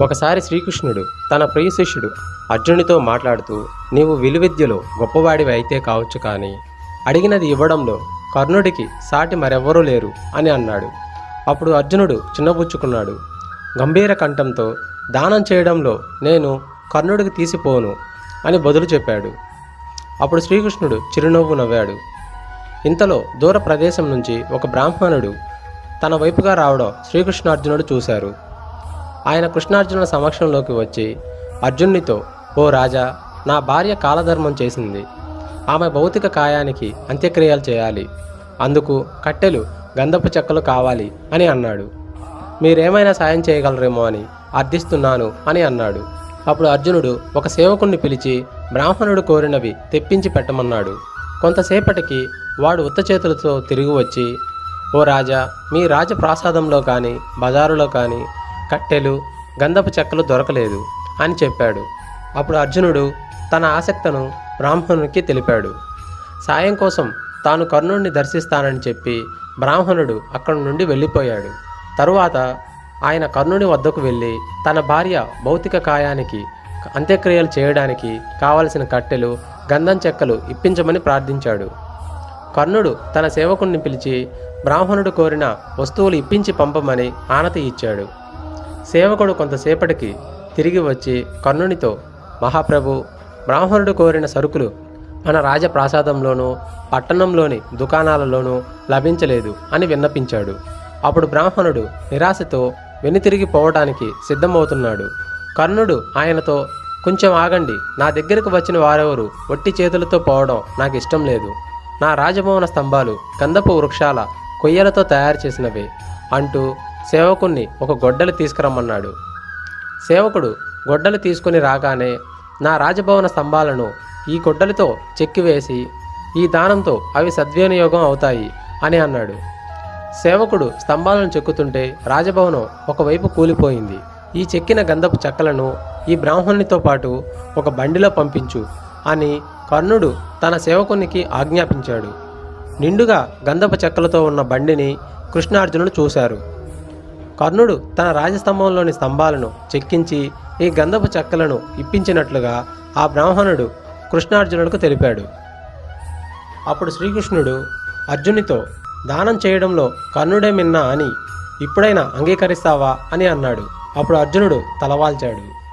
ఒకసారి శ్రీకృష్ణుడు తన ప్రియ శిష్యుడు అర్జునుడితో మాట్లాడుతూ నీవు విలువిద్యలో గొప్పవాడివి అయితే కావచ్చు కానీ అడిగినది ఇవ్వడంలో కర్ణుడికి సాటి మరెవ్వరూ లేరు అని అన్నాడు. అప్పుడు అర్జునుడు చిన్నబుచ్చుకున్నాడు. గంభీర కంఠంతో దానం చేయడంలో నేను కర్ణుడికి తీసిపోను అని బదులు చెప్పాడు. అప్పుడు శ్రీకృష్ణుడు చిరునవ్వు నవ్వాడు. ఇంతలో దూర ప్రదేశం నుంచి ఒక బ్రాహ్మణుడు తన వైపుగా రావడం శ్రీకృష్ణార్జునుడు చూశారు. ఆయన కృష్ణార్జునుల సమక్షంలోకి వచ్చి అర్జునునితో ఓ రాజా నా భార్య కాలధర్మం చేసింది. ఆమె భౌతిక కాయానికి అంత్యక్రియలు చేయాలి. అందుకు కట్టెలు గంధపు చెక్కలు కావాలి అని అన్నాడు. మీరేమైనా సాయం చేయగలరేమో అని అర్థిస్తున్నాను అని అన్నాడు. అప్పుడు అర్జునుడు ఒక సేవకుణ్ణి పిలిచి బ్రాహ్మణుడు కోరినవి తెప్పించి పెట్టమన్నాడు. కొంతసేపటికి వాడు ఉత్త చేతులతో తిరిగి వచ్చి ఓ రాజా మీ రాజప్రాసాదంలో కానీ బజారులో కానీ కట్టెలు గంధపు చెక్కలు దొరకలేదు అని చెప్పాడు. అప్పుడు అర్జునుడు తన ఆసక్తను బ్రాహ్మణునికి తెలిపాడు. సాయం కోసం తాను కర్ణుడిని దర్శిస్తానని చెప్పి బ్రాహ్మణుడు అక్కడి నుండి వెళ్ళిపోయాడు. తరువాత ఆయన కర్ణుడి వద్దకు వెళ్ళి తన భార్య భౌతిక కాయానికి అంత్యక్రియలు చేయడానికి కావలసిన కట్టెలు గంధం చెక్కలు ఇప్పించమని ప్రార్థించాడు. కర్ణుడు తన సేవకుణ్ణి పిలిచి బ్రాహ్మణుడు కోరిన వస్తువులు ఇప్పించి పంపమని ఆనతి ఇచ్చాడు. సేవకుడు కొంతసేపటికి తిరిగి వచ్చి కర్ణునితో మహాప్రభు బ్రాహ్మణుడు కోరిన సరుకులు మన రాజప్రాసాదంలోనూ పట్టణంలోని దుకాణాలలోనూ లభించలేదు అని విన్నపించాడు. అప్పుడు బ్రాహ్మణుడు నిరాశతో వెనుతిరిగి పోవడానికి సిద్ధమవుతున్నాడు. కర్ణుడు ఆయనతో కొంచెం ఆగండి నా దగ్గరకు వచ్చిన వారెవరు ఒట్టి చేతులతో పోవడం నాకు ఇష్టం లేదు. నా రాజభవన స్తంభాలు గంధపు వృక్షాల కొయ్యలతో తయారు చేసినవే అంటూ సేవకుణ్ణి ఒక గొడ్డలి తీసుకురమ్మన్నాడు. సేవకుడు గొడ్డలు తీసుకుని రాగానే నా రాజభవన స్తంభాలను ఈ గొడ్డలితో చెక్కివేసి ఈ దానంతో అవి సద్వినియోగం అవుతాయి అని అన్నాడు. సేవకుడు స్తంభాలను చెక్కుతుంటే రాజభవనం ఒకవైపు కూలిపోయింది. ఈ చెక్కిన గంధపు చెక్కలను ఈ బ్రాహ్మణునితో పాటు ఒక బండిలో పంపించు అని కర్ణుడు తన సేవకునికి ఆజ్ఞాపించాడు. నిండుగా గంధపు చెక్కలతో ఉన్న బండిని కృష్ణార్జునుడు చూశారు. కర్ణుడు తన రాజస్తంభంలోని స్తంభాలను చెక్కించి ఈ గంధపు చెక్కలను ఇప్పించినట్లుగా ఆ బ్రాహ్మణుడు కృష్ణార్జునుడికి తెలిపాడు. అప్పుడు శ్రీకృష్ణుడు అర్జునితో దానం చేయడంలో కర్ణుడే మిన్నా అని ఇప్పుడైనా అంగీకరిస్తావా? అని అన్నాడు. అప్పుడు అర్జునుడు తలవాల్చాడు.